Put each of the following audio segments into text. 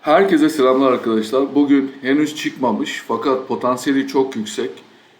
Herkese selamlar arkadaşlar. Bugün henüz çıkmamış fakat potansiyeli çok yüksek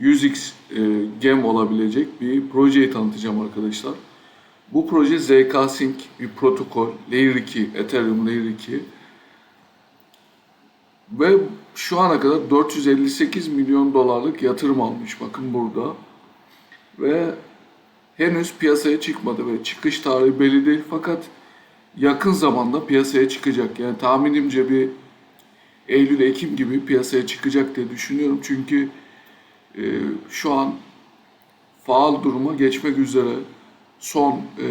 100x e, gem olabilecek bir projeyi tanıtacağım arkadaşlar. Bu proje ZK Sync bir protokol Layer 2, Ethereum Layer 2 ve şu ana kadar 458 milyon dolarlık yatırım almış bakın burada ve henüz piyasaya çıkmadı ve çıkış tarihi belli değil fakat yakın zamanda piyasaya çıkacak. Yani tahminimce bir Eylül-Ekim gibi piyasaya çıkacak diye düşünüyorum. Çünkü e, şu an faal duruma geçmek üzere son e,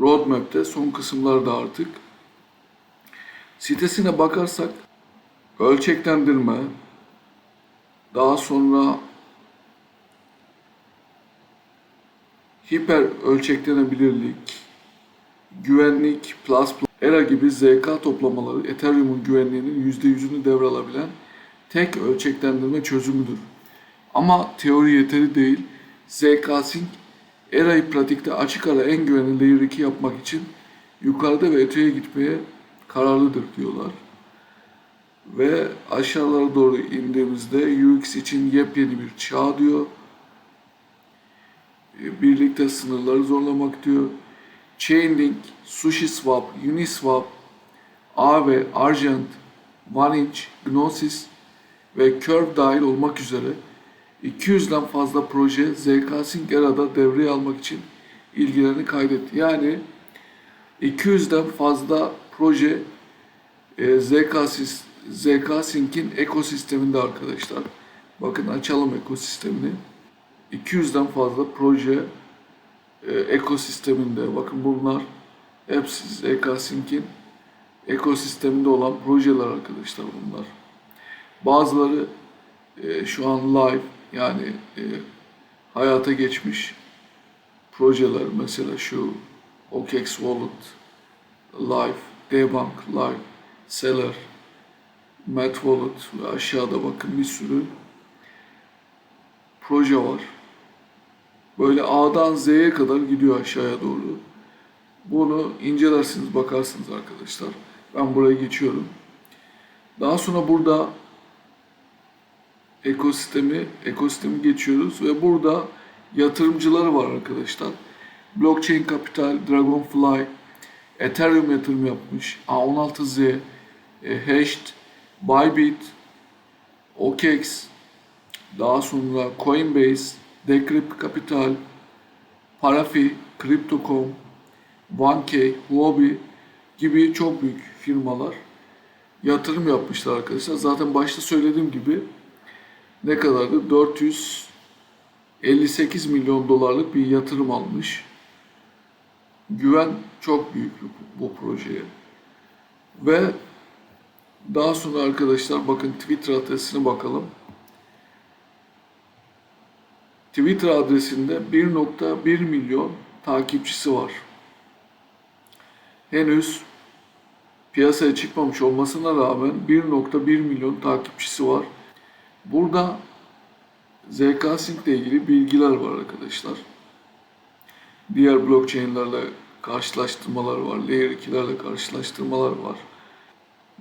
roadmap'te son kısımlarda artık. Sitesine bakarsak ölçeklendirme, daha sonra hiper ölçeklenebilirlik, güvenlik, plus, ERA gibi ZK toplamaları Ethereum'un güvenliğinin %100'ünü devralabilen tek ölçeklendirme çözümüdür. Ama teori yeteri değil. ZK Sync ERA'yı pratikte açık ara en güvenli Layer 2 yapmak için yukarıda ve öteye gitmeye kararlıdır diyorlar. Ve aşağılara doğru indiğimizde UX için yepyeni bir çağ diyor. Birlikte sınırları zorlamak diyor. Chainlink, SushiSwap, Uniswap, Aave, Argent, OneInch, Gnosis ve Curve dahil olmak üzere 200'den fazla proje ZK Sync Era'da devreye almak için ilgilerini kaydetti. Yani 200'den fazla proje e, ZK, ZK Sync'in ekosisteminde arkadaşlar. Bakın açalım ekosistemini. 200'den fazla proje e, ekosisteminde. Bakın bunlar hepsi ZK Sync'in ekosisteminde olan projeler arkadaşlar bunlar. Bazıları e, şu an live yani e, hayata geçmiş projeler. Mesela şu OKEx Wallet Live, Dbank Live, Seller, Mat Wallet ve aşağıda bakın bir sürü proje var. Böyle A'dan Z'ye kadar gidiyor aşağıya doğru. Bunu incelersiniz, bakarsınız arkadaşlar. Ben buraya geçiyorum. Daha sonra burada ekosistemi, ekosistemi geçiyoruz ve burada yatırımcıları var arkadaşlar. Blockchain Capital, Dragonfly, Ethereum yatırım yapmış, A16Z, e, Hashed, Bybit, OKEx, daha sonra Coinbase, Decrypt Capital, Parafi, Crypto.com, 1K, Huobi gibi çok büyük firmalar yatırım yapmışlar arkadaşlar. Zaten başta söylediğim gibi ne kadardı? 458 milyon dolarlık bir yatırım almış. Güven çok büyük bu projeye. Ve daha sonra arkadaşlar bakın Twitter adresine bakalım. Twitter adresinde 1.1 milyon takipçisi var. Henüz piyasaya çıkmamış olmasına rağmen 1.1 milyon takipçisi var. Burada ZK Sync ile ilgili bilgiler var arkadaşlar. Diğer blockchain'lerle karşılaştırmalar var. Layer 2'lerle karşılaştırmalar var.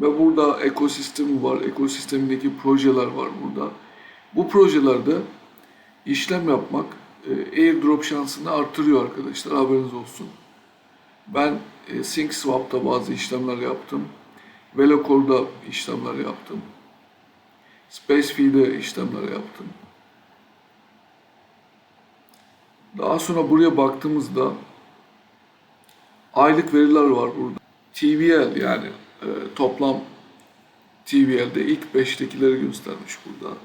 Ve burada ekosistemi var. Ekosistemindeki projeler var burada. Bu projelerde işlem yapmak e, airdrop şansını artırıyor arkadaşlar. Haberiniz olsun. Ben e, SyncSwap'ta bazı işlemler yaptım. Velocore'da işlemler yaptım. SpaceFee'de işlemler yaptım. Daha sonra buraya baktığımızda aylık veriler var burada. TVL yani e, toplam TVL'de ilk 5'tekileri göstermiş burada.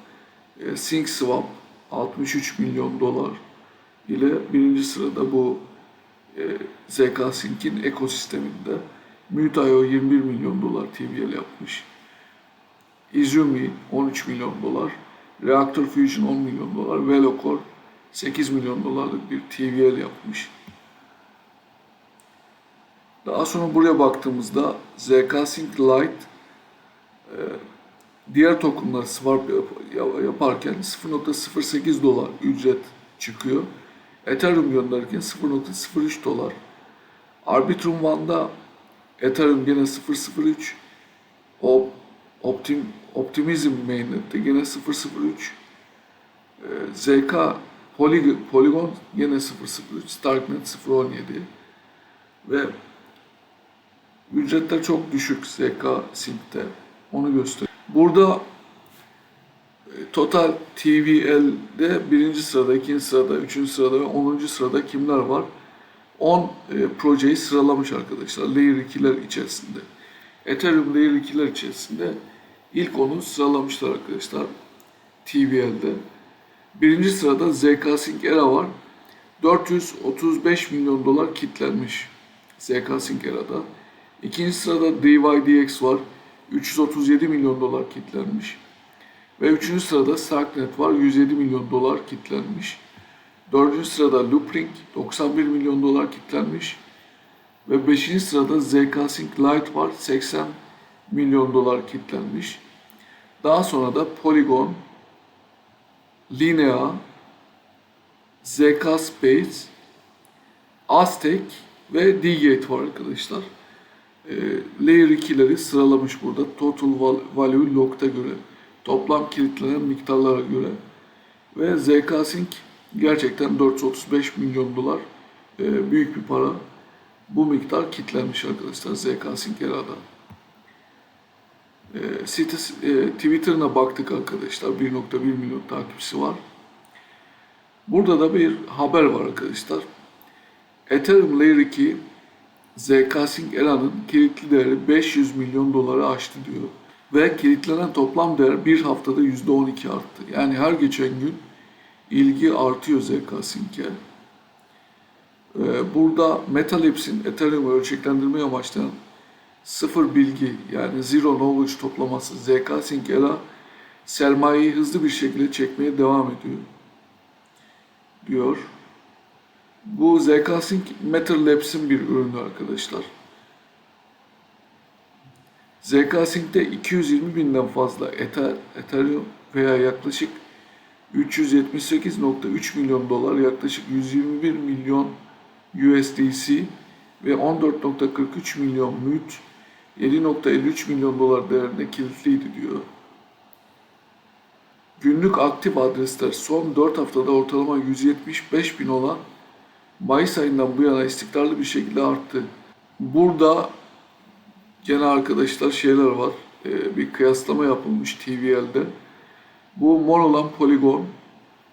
E, SyncSwap 63 milyon dolar ile birinci sırada bu e, ZK Sync'in ekosisteminde. Mute.io 21 milyon dolar TVL yapmış. Izumi 13 milyon dolar. Reactor Fusion 10 milyon dolar. Velocore 8 milyon dolarlık bir TVL yapmış. Daha sonra buraya baktığımızda ZK Sync Lite e, diğer tokenları swap yap- yaparken 0.08 dolar ücret çıkıyor. Ethereum gönderirken 0.03 dolar. Arbitrum One'da Ethereum gene 0.03, O Optim, Optimizm mainnet'te yine 003. Ee, ZK Poly, Polygon yine 003. Starknet 017. Ve ücretler çok düşük ZK Sync'te. Onu göster. Burada e, Total TVL'de birinci sırada, ikinci sırada, üçüncü sırada ve onuncu sırada kimler var? 10 e, projeyi sıralamış arkadaşlar Layer 2'ler içerisinde. Ethereum Layer 2'ler içerisinde ilk onu sıralamışlar arkadaşlar TVL'de. Birinci sırada ZK Sync Era var. 435 milyon dolar kitlenmiş ZK Sync Era'da. İkinci sırada DYDX var. 337 milyon dolar kitlenmiş. Ve üçüncü sırada Starknet var. 107 milyon dolar kitlenmiş. Dördüncü sırada Loopring 91 milyon dolar kitlenmiş. Ve beşinci sırada ZK Sync Lite var. 80 milyon dolar kitlenmiş. Daha sonra da Polygon, Linea, ZK Space, Aztec ve D-Gate var arkadaşlar. E, Layer 2'leri sıralamış burada. Total val- Value Lock'ta göre. Toplam kilitlenen miktarlara göre. Ve ZK Sync gerçekten 435 milyon dolar e, büyük bir para. Bu miktar kilitlenmiş arkadaşlar ZK Sync Era'da. E, e, Twitter'ına baktık arkadaşlar. 1.1 milyon takipçisi var. Burada da bir haber var arkadaşlar. Ethereum Layer 2 ZK Era'nın kilitli değeri 500 milyon doları aştı diyor. Ve kilitlenen toplam değer bir haftada %12 arttı. Yani her geçen gün ilgi artıyor ZK Sync'e. Ee, Burada MetaLabs'in Ethereum'u ölçeklendirmeyi amaçlayan sıfır bilgi yani zero knowledge toplaması ZK Sync Era sermayeyi hızlı bir şekilde çekmeye devam ediyor diyor. Bu ZK Sync Matter Labs'in bir ürünü arkadaşlar. ZK Sync'te 220 binden fazla Ether, Ethereum veya yaklaşık 378.3 milyon dolar, yaklaşık 121 milyon USDC ve 14.43 milyon MÜT, 7.53 milyon dolar değerinde kilitliydi diyor. Günlük aktif adresler son 4 haftada ortalama 175 bin olan Mayıs ayından bu yana istikrarlı bir şekilde arttı. Burada gene arkadaşlar şeyler var. Ee, bir kıyaslama yapılmış TVL'de. Bu mor olan Polygon,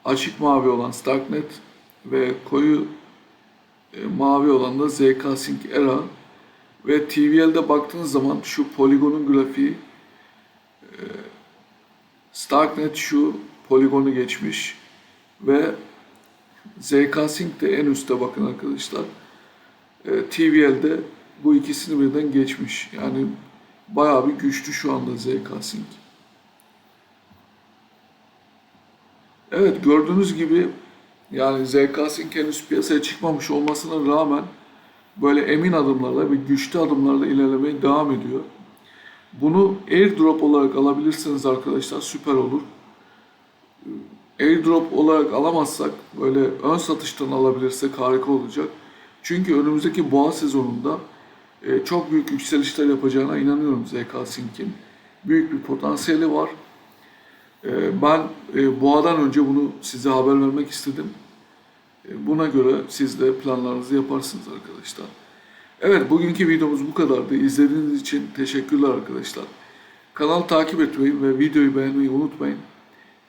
açık mavi olan Starknet ve koyu e, mavi olan da ZK Sync Era ve TVL'de baktığınız zaman şu Polygon'un grafiği e, Starknet şu Polygon'u geçmiş ve ZK Sync de en üstte bakın arkadaşlar. E, TVL'de bu ikisini birden geçmiş. Yani bayağı bir güçlü şu anda ZK Sync. Evet gördüğünüz gibi yani ZK Sync henüz piyasaya çıkmamış olmasına rağmen böyle emin adımlarla ve güçlü adımlarla ilerlemeye devam ediyor. Bunu airdrop olarak alabilirseniz arkadaşlar süper olur. Airdrop olarak alamazsak böyle ön satıştan alabilirsek harika olacak. Çünkü önümüzdeki boğa sezonunda e, çok büyük yükselişler yapacağına inanıyorum ZK Sync'in. Büyük bir potansiyeli var. E, Ben e, boğadan önce bunu size haber vermek istedim. E, Buna göre siz de planlarınızı yaparsınız arkadaşlar. Evet bugünkü videomuz bu kadardı. İzlediğiniz için teşekkürler arkadaşlar. Kanalı takip etmeyi ve videoyu beğenmeyi unutmayın.